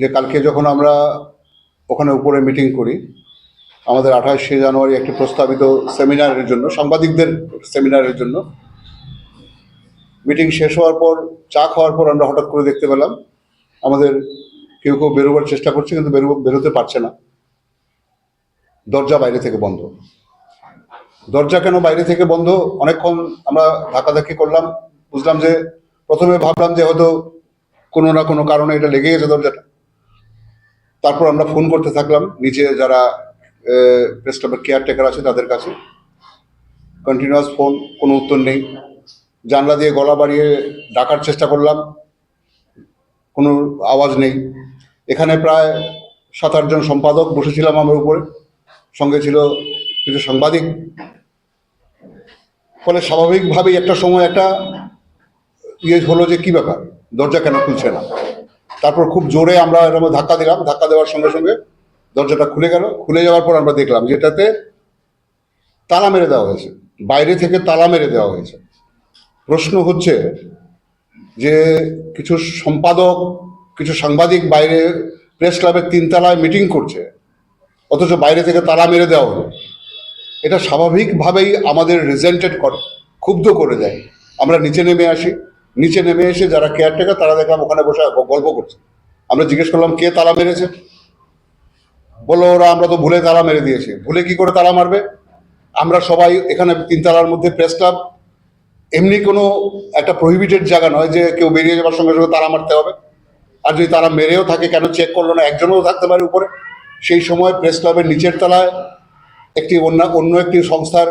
যে কালকে যখন আমরা ওখানে উপরে মিটিং করি, আমাদের আঠাশে জানুয়ারি একটি প্রস্তাবিত সেমিনারের জন্য, সাংবাদিকদের সেমিনারের জন্য মিটিং শেষ হওয়ার পর, চা খাওয়ার পর আমরা হঠাৎ করে দেখতে পেলাম, আমাদের কেউ কেউ বেরোবার চেষ্টা করছে, কিন্তু বেরো, বেরোতে পারছে না। দরজা বাইরে থেকে বন্ধ। দরজা কেন বাইরে থেকে বন্ধ? অনেকক্ষণ আমরা ধাক্কাধাক্কি করলাম, বুঝলাম যে প্রথমে ভাবলাম যে হয়তো কোনো না কোনো কারণে এটা লেগে গেছে দরজাটা। তারপর আমরা ফোন করতে থাকলাম। নিচে যারা প্রেস ক্লাবের কেয়ারটেকার আছে তাদের কাছে। কন্টিনিউয়াস ফোন কোনো উত্তর নেই। জানলা দিয়ে গলা বাড়িয়ে ডাকার চেষ্টা করলাম। কোনো আওয়াজ নেই। এখানে প্রায় সাত আটজন সম্পাদক বসেছিলাম আমার উপরে। সঙ্গে ছিল কিছু সাংবাদিক। ফলে স্বাভাবিকভাবেই একটা সময় একটা ইয়ে হলো যে, কী ব্যাপার? দরজা কেন খুলছে না? তারপর খুব জোরে আমরা এর মধ্যে ধাক্কা দিলাম, ধাক্কা দেওয়ার সঙ্গে সঙ্গে দরজাটা খুলে গেল। খুলে যাওয়ার পর আমরা দেখলাম যেটাতে তালা মেরে দেওয়া হয়েছে। বাইরে থেকে তালা মেরে দেওয়া হয়েছে। প্রশ্ন হচ্ছে যে কিছু সম্পাদক, কিছু সাংবাদিক বাইরে প্রেস ক্লাবের তিনতলায় মিটিং করছে, অথচ বাইরে থেকে তালা মেরে দেওয়া হলো। এটা স্বাভাবিকভাবেই আমাদের রিজেন্টেড করে, ক্ষুব্ধ করে দেয়। আমরা নিচে নেমে আসি নিচে নেমে এসে যারা কেয়ারটেকার তারা দেখলাম ওখানে বসে গল্প করছে। আমরা জিজ্ঞেস করলাম, কে তালা মেরেছে? বলল, ওরা, আমরা তো ভুলে তালা মেরে দিয়েছি। ভুলে কি করে তালা মারবে? আমরা সবাই এখানে তিন তিনতলার মধ্যে প্রেস ক্লাব এমনি কোনো একটা প্রহিবিটেড জায়গা নয় যে কেউ বেরিয়ে যাওয়ার সঙ্গে সঙ্গে তালা মারতে হবে। আর যদি তারা মেরেও থাকে, কেন চেক করল না? একজনও থাকতে পারে উপরে। সেই সময় প্রেস ক্লাবের নিচের তলায় একটি অন্য অন্য একটি সংস্থার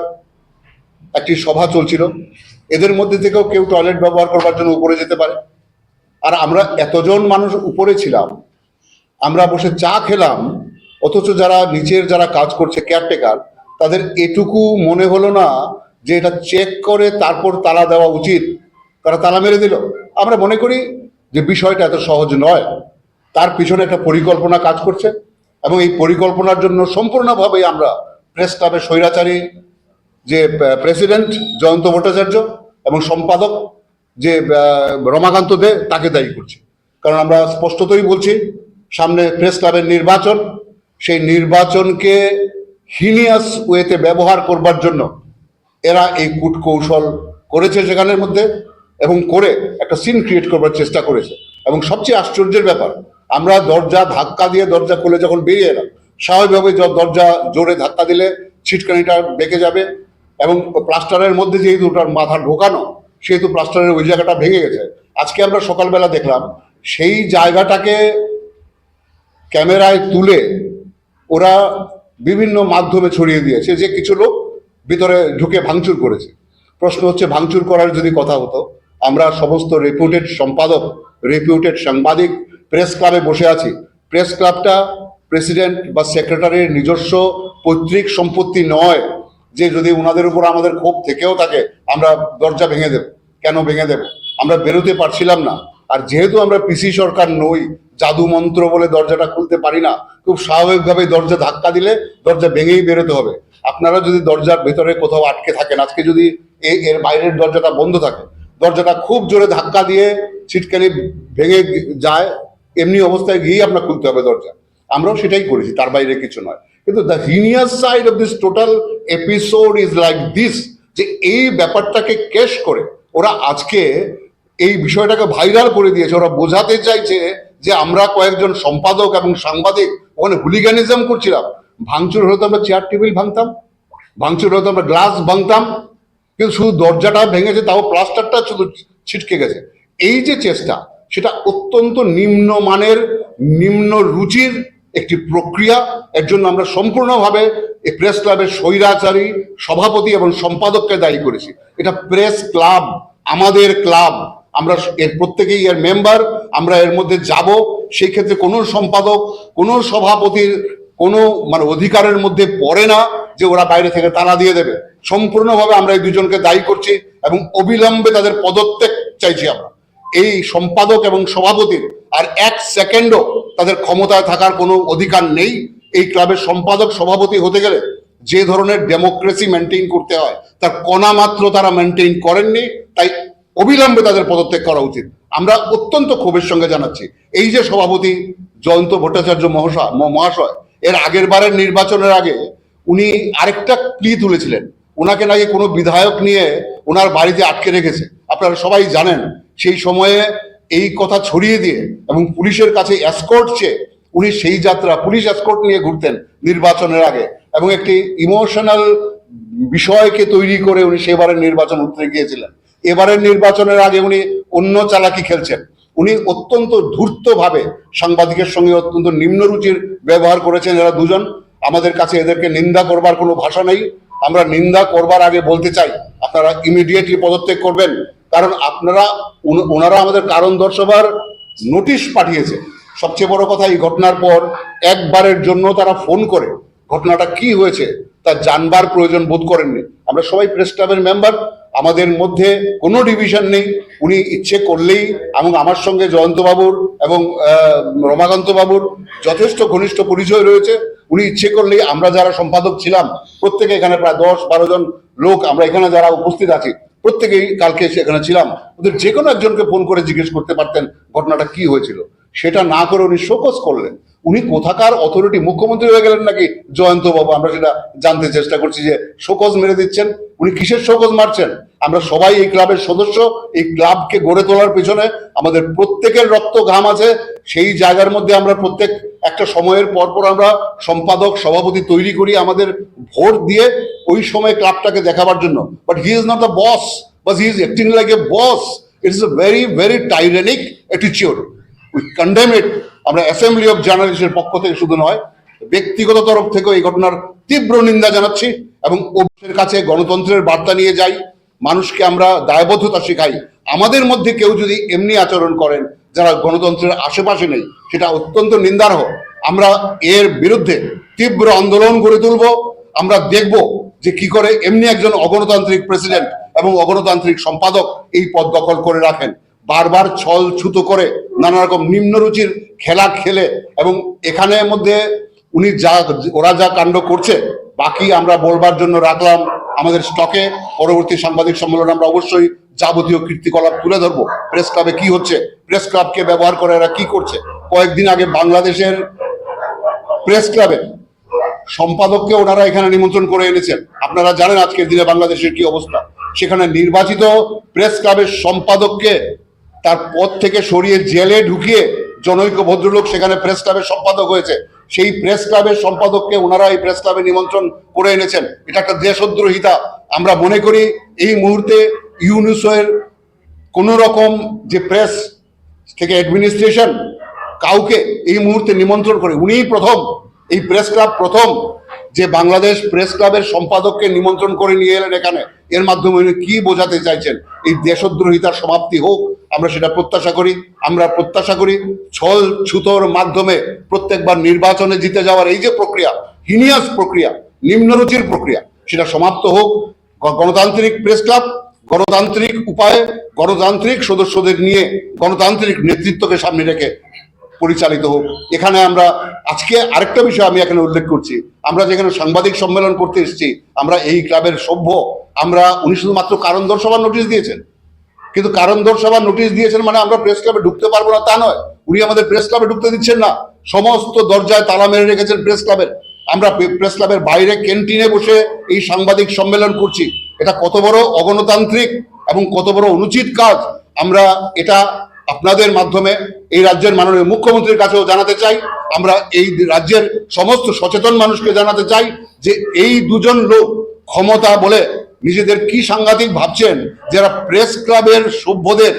একটি সভা চলছিল। এদের মধ্যে থেকেও কেউ টয়লেট ব্যবহার করবার জন্য উপরে যেতে পারে। আর আমরা এতজন মানুষ উপরে ছিলাম, আমরা বসে চা খেলাম, অথচ যারা নিচের যারা কাজ করছে কেয়ারটেকার তাদের এটুকু মনে হলো না যে এটা চেক করে তারপর তালা দেওয়া উচিত। তারা তালা মেরে দিল। আমরা মনে করি যে বিষয়টা এত সহজ নয়। তার পিছনে একটা পরিকল্পনা কাজ করছে এবং এই পরিকল্পনার জন্য সম্পূর্ণভাবেই আমরা প্রেস ক্লাবের স্বৈরাচারী যে প্রেসিডেন্ট জয়ন্ত ভট্টাচার্য এবং সম্পাদক যে রমাকান্ত দে তাকে দায়ী করছি। কারণ আমরা স্পষ্টতই বলছি, সামনে প্রেস ক্লাবের নির্বাচন, সেই নির্বাচনকে হিনিয়াস ওয়েতে ব্যবহার করবার জন্য এরা এই কূট কৌশল করেছে সেখানের মধ্যে এবং করে একটা সিন ক্রিয়েট করবার চেষ্টা করেছে। এবং সবচেয়ে আশ্চর্যের ব্যাপার, আমরা দরজা ধাক্কা দিয়ে দরজা খুলে যখন বেরিয়ে এলাম স্বাভাবিকভাবে দরজা জোরে ধাক্কা দিলে ছিটকানিটা বেঁকে যাবে এবং প্লাস্টারের মধ্যে যেহেতু ওটার মাথা ঢোকানো, সেহেতু প্লাস্টারের ওই জায়গাটা ভেঙে গেছে। আজকে আমরা সকালবেলা দেখলাম, সেই জায়গাটাকে ক্যামেরায় তুলে ওরা বিভিন্ন মাধ্যমে ছড়িয়ে দিয়েছে যে কিছু লোক ভিতরে ঢুকে ভাঙচুর করেছে। প্রশ্ন হচ্ছে, ভাঙচুর করার যদি কথা হতো, আমরা সমস্ত রেপুটেড সম্পাদক রেপুটেড সাংবাদিক প্রেস ক্লাবে বসে আছি। প্রেস ক্লাবটা প্রেসিডেন্ট বা সেক্রেটারির নিজস্ব পৈতৃক সম্পত্তি নয়। যে যদি ওনাদের উপর আমাদের ক্ষোভ থেকেও থাকে, আমরা দরজা ভেঙে দেব। কেন ভেঙে দেব? আমরা বেরোতে পারছিলাম না। আর যেহেতু আমরা পিসি সরকার নই, জাদু মন্ত্র বলে দরজাটা খুলতে পারি না, খুব স্বাভাবিকভাবে দরজা ধাক্কা দিলে দরজা ভেঙেই বেরোতে হবে। আপনারা যদি দরজার ভেতরে কোথাও আটকে থাকেন, আজকে যদি এর বাইরের দরজাটা বন্ধ থাকে, দরজাটা খুব জোরে ধাক্কা দিয়ে ছিটকানি ভেঙে যায়, এমনি অবস্থায় গিয়েই আপনার খুলতে হবে দরজা। আমরাও সেটাই করেছি, তার বাইরে কিছু নয়। কিন্তু the heinous side of this total episode is like this যে এই ব্যাপারটাকে কেশ করে ওরা আজকে এই বিষয়টাকে ভাইরাল করে দিয়েছে। ওরা বোঝাতে চাইছে যে আমরা কয়েকজন সম্পাদক এবং সাংবাদিক, ওখানে হুলিগানিজম করছিলাম। ভাঙচুর হলে তো আমরা চেয়ার টেবিল ভাঙতাম, ভাঙচুর হলে তো আমরা গ্লাস ভাঙতাম, কিন্তু শুধু দরজাটা ভেঙেছে, তাও প্লাস্টারটা শুধু ছিটকে গেছে। এই যে চেষ্টা, সেটা অত্যন্ত নিম্নমানের নিম্ন রুচির একটি প্রক্রিয়া, এর জন্য আমরা সম্পূর্ণভাবে এই প্রেস ক্লাবের স্বৈরাচারী, সভাপতি এবং সম্পাদককে দায়ী করেছি। এটা প্রেস ক্লাব, আমাদের ক্লাব। আমরা এর প্রত্যেকেই এর মেম্বার, আমরা এর মধ্যে যাব। সেই ক্ষেত্রে কোনো সম্পাদক, কোনো সভাপতির কোনো মানে অধিকারের মধ্যে পড়ে না যে ওরা বাইরে থেকে তালা দিয়ে দেবে। সম্পূর্ণভাবে আমরা এই দুজনকে দায়ী করছি এবং অবিলম্বে তাদের পদত্যাগ চাইছি আমরা। এই সম্পাদক এবং সভাপতির আর এক সেকেন্ডও তাদের ক্ষমতায় থাকার কোনো অধিকার নেই। এই ক্লাবের সম্পাদক, সভাপতি হতে গেলে যে ধরনের ডেমোক্রেসি মেনটেন করতে হয়, তার কণা মাত্র তারা মেনটেন করেননি। তাই অবিলম্বে তাদের পদত্যাগ করা উচিত। আমরা অত্যন্ত ক্ষোভের সঙ্গে জানাচ্ছি, এই যে সভাপতি জয়ন্ত ভট্টাচার্য মহাশয় মহাশয়, এর আগের বারের নির্বাচনের আগে উনি আরেকটা প্লি তুলেছিলেন। ওনাকে নাকি কোনো বিধায়ক নিয়ে ওনার বাড়িতে আটকে রেখেছে। আপনারা সবাই জানেন, সেই সময়ে এই কথা ছড়িয়ে দিয়ে এবং পুলিশের কাছে অ্যাসকর্ট চেয়ে উনি সেই যাত্রা, পুলিশ অ্যাসকর্ট নিয়ে ঘুরতেন নির্বাচনের আগে এবং একটি ইমোশনাল বিষয়কে তৈরি করে উনি সেবারের নির্বাচন উতরে গিয়েছিলেন। এবারের নির্বাচনের আগে উনি অন্য চালাকি খেলছেন। উনি অত্যন্ত ধূর্তভাবে সাংবাদিকের সঙ্গে অত্যন্ত নিম্নরুচির ব্যবহার করেছেন এরা দুজন। আমাদের কাছে এদেরকে নিন্দা করবার কোনো ভাষা নেই। আমরা নিন্দা করবার আগে বলতে চাই, আপনারা ইমিডিয়েটলি পদত্যাগ করবেন। কারণ আপনারা ওনারা আমাদের কারণ দর্শাবার নোটিশ পাঠিয়েছে। সবচেয়ে বড় কথা এই ঘটনার পর একবারের জন্য তারা ফোন করে ঘটনাটা কি হয়েছে তা জানবার প্রয়োজন বোধ করেননি। আমরা সবাই প্রেস ক্লাবের মেম্বার আমাদের মধ্যে কোনো ডিভিশন নেই। উনি ইচ্ছে করলেই এবং আমার সঙ্গে জয়ন্ত বাবুর এবং আহ, রমাকান্ত বাবুর যথেষ্ট ঘনিষ্ঠ পরিচয় রয়েছে। উনি ইচ্ছে করলেই আমরা যারা সম্পাদক ছিলাম প্রত্যেকে এখানে প্রায় দশ বারো জন লোক আমরা এখানে যারা উপস্থিত আছি প্রত্যেকেই কালকে সেখানে ছিলাম। ওদের যে কোনো একজনকে ফোন করে জিজ্ঞেস করতে পারতেন ঘটনাটা কি হয়েছিল। সেটা না করে উনি শোকস করলেন। উনি কোথাকার অথরিটি মুখ্যমন্ত্রী হয়ে গেলেন নাকি জয়ন্ত বাবু? আমরা সেটা জানতে চেষ্টা করছি যে শোকজ মেরে দিচ্ছেন। উনি কিসের শোকজ মারছেন? আমরা সবাই এই ক্লাবের সদস্য। এই ক্লাবকে গড়ে তোলার পিছনে আমাদের প্রত্যেকের রক্ত ঘাম আছে। সেই জায়গার মধ্যে আমরা প্রত্যেক একটা সময়ের পর পর আমরা সম্পাদক, সভাপতি তৈরি করি আমাদের ভোট দিয়ে ওই সময় ক্লাবটাকে দেখাবার জন্য। But he is not the boss but he is acting like a boss it a very very tyrannic অ্যাটিচিউড we condemn it আমরা অ্যাসেম্বলি অফ জার্নালিস্টের পক্ষ থেকে শুধু নয়, ব্যক্তিগত তরফ থেকেও এই ঘটনার তীব্র নিন্দা জানাচ্ছি এবং অফিসের কাছে গণতন্ত্রের বার্তা নিয়ে যাই, মানুষকে আমরা দায়বদ্ধতা শেখাই। আমাদের মধ্যে কেউ যদি এমনি আচরণ করেন যারা গণতন্ত্রের আশেপাশে নেই, সেটা অত্যন্ত নিন্দার্হ। আমরা এর বিরুদ্ধে তীব্র আন্দোলন গড়ে তুলব। আমরা দেখব যে কি করে এমনি একজন অগণতান্ত্রিক প্রেসিডেন্ট এবং অগণতান্ত্রিক সম্পাদক এই পদ দখল করে রাখেন। বারবার ছল ছুতো করে নানা রকম নিম্নরুচির খেলা খেলে এবং এখানে মধ্যে উনি যা, ওরা যা কাণ্ড করছে, বাকি আমরা বলবার জন্য রাখলাম। আমাদের স্টকে পরবর্তী সাংবাদিক সম্মেলনে আমরা অবশ্যই যাবতীয় কীর্তিকলাপ তুলে ধরবো। প্রেস ক্লাবে কি হচ্ছে? প্রেস ক্লাবকে ব্যবহার করে এরা কি করছে? কয়েকদিন আগে বাংলাদেশের প্রেস ক্লাবে সম্পাদককে ওনারা এখানে নিমন্ত্রণ করে এনেছেন। আপনারা জানেন আজকের দিনে বাংলাদেশের কি অবস্থা। সেখানে নির্বাচিত প্রেস ক্লাবের সম্পাদককে তার পদ থেকে সরিয়ে জেলে ঢুকিয়ে জনৈক ভদ্রলোক সেখানে প্রেস ক্লাবের সম্পাদক হয়েছে। সেই প্রেস ক্লাবের সম্পাদককে ওনারা এই প্রেস ক্লাবে নিমন্ত্রণ করে এনেছেন। এটা একটা দেশদ্রোহিতা। আমরা মনে করি এই মুহূর্তে ইউনিসের কোন রকম যে প্রেস থেকে অ্যাডমিনিস্ট্রেশন কাউকে এই মুহূর্তে নিমন্ত্রণ করে, উনিই প্রথম। এই প্রেস ক্লাব প্রথম। যে বাংলাদেশ প্রেস ক্লাবের সম্পাদককে নিমন্ত্রণ করে নিয়ে এলেন এখানে, এর মাধ্যমে উনি কি বোঝাতে চাইছেন? এই দেশদ্রোহিতার সমাপ্তি হোক, আমরা সেটা প্রত্যাশা করি, আমরা প্রত্যাশা করি ছল ছুতোর মাধ্যমে প্রত্যেকবার নির্বাচনে জিতে যাওয়ার এই যে প্রক্রিয়া, হিনিয়াস প্রক্রিয়া নিম্নরুচির প্রক্রিয়া, সেটা সমাপ্ত হোক। গণতান্ত্রিক প্রেস ক্লাব, গণতান্ত্রিক উপায়ে গণতান্ত্রিক সদস্যদের নিয়ে গণতান্ত্রিক নেতৃত্বকে সামনে রেখে পরিচালিত হোক। এখানে আমরা আজকে আরেকটা বিষয় আমি এখানে উল্লেখ করছি। আমরা যেখানে সাংবাদিক সম্মেলন করতে এসেছি, আমরা এই ক্লাবের সভ্য, আমরা উনি শুধুমাত্র কারণ দর্শাবার নোটিশ দিয়েছেন। কিন্তু কারণ দর্শাবার নোটিশ দিয়েছেন মানে আমরা প্রেস ক্লাবে ঢুকতে পারব না তা নয়। উনি আমাদের প্রেস ক্লাবে ঢুকতে দিচ্ছেন না। সমস্ত দরজায় তালা মেরে রেখেছেন প্রেস ক্লাবের। আমরা প্রেস ক্লাবের বাইরে ক্যান্টিনে বসে এই সাংবাদিক সম্মেলন করছি। এটা কত বড় অগণতান্ত্রিক এবং কত বড় অনুচিত কাজ। আমরা এটা আপনাদের মাধ্যমে এই রাজ্যের মাননীয় মুখ্যমন্ত্রীর কাছেও জানাতে চাই। আমরা এই রাজ্যের সমস্ত সচেতন মানুষকে জানাতে চাই যে এই দুজন লোক ক্ষমতা বলে নিজেদের কি সাংঘাতিক ভাবছেন, যারা প্রেস ক্লাবের সভ্যদের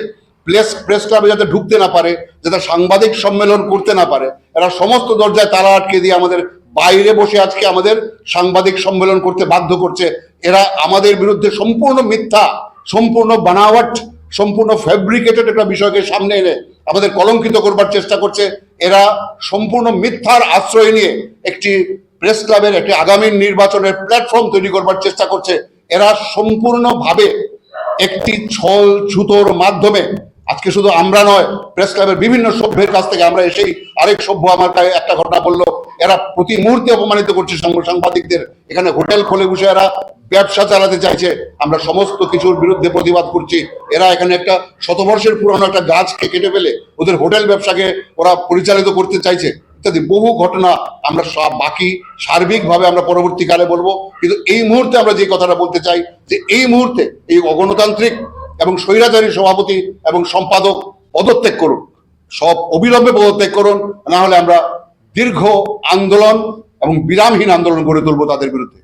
প্রেস প্রেস ক্লাবে যাতে ঢুকতে না পারে, যাতে সাংবাদিক সম্মেলন করতে না পারে, এরা সমস্ত দরজায় তালা আটকে দিয়ে আমাদের বাইরে বসে আজকে আমাদের সাংবাদিক সম্মেলন করতে বাধ্য করছে। এরা আমাদের বিরুদ্ধে সম্পূর্ণ মিথ্যা, সম্পূর্ণ বানাওয়াট সম্পূর্ণ ফ্যাব্রিকেটেড একটা বিষয়কে সামনে এনে আমাদের কলঙ্কিত করবার চেষ্টা করছে। এরা সম্পূর্ণ মিথ্যার আশ্রয় নিয়ে একটি প্রেস ক্লাবের একটি আগামী নির্বাচনের প্ল্যাটফর্ম তৈরি করবার চেষ্টা করছে। এরা সম্পূর্ণভাবে একটি ছল ছুতোর মাধ্যমে আজকে শুধু আমরা নয় প্রেস ক্লাবের বিভিন্ন সভ্যের কাছ থেকে আমরা এসেই আরেক সভ্য আমার একটা ঘটনা বলল। এরা প্রতি মুহূর্তে অপমানিত করছে সাংব- সাংবাদিকদের। এখানে হোটেল খুলে বসে এরা ব্যবসা চালাতে চাইছে। আমরা সমস্ত কিছুর বিরুদ্ধে প্রতিবাদ করছি। এরা এখানে একটা শতবর্ষের পুরনো একটা গাছকে কেটে ফেলে ওদের হোটেল ব্যবসাকে ওরা পরিচালিত করতে চাইছে। ইত্যাদি বহু ঘটনা আমরা সব বাকি সার্বিকভাবে আমরা পরবর্তীকালে বলব। কিন্তু এই মুহূর্তে আমরা যে কথাটা বলতে চাই যে এই মুহূর্তে এই অগণতান্ত্রিক এবং স্বৈরাচারী সভাপতি এবং সম্পাদক পদত্যাগ করুন। সব অবিলম্বে পদত্যাগ করুন, না হলে আমরা দীর্ঘ আন্দোলন এবং বিরামহীন আন্দোলন গড়ে তুলবো তাদের বিরুদ্ধে।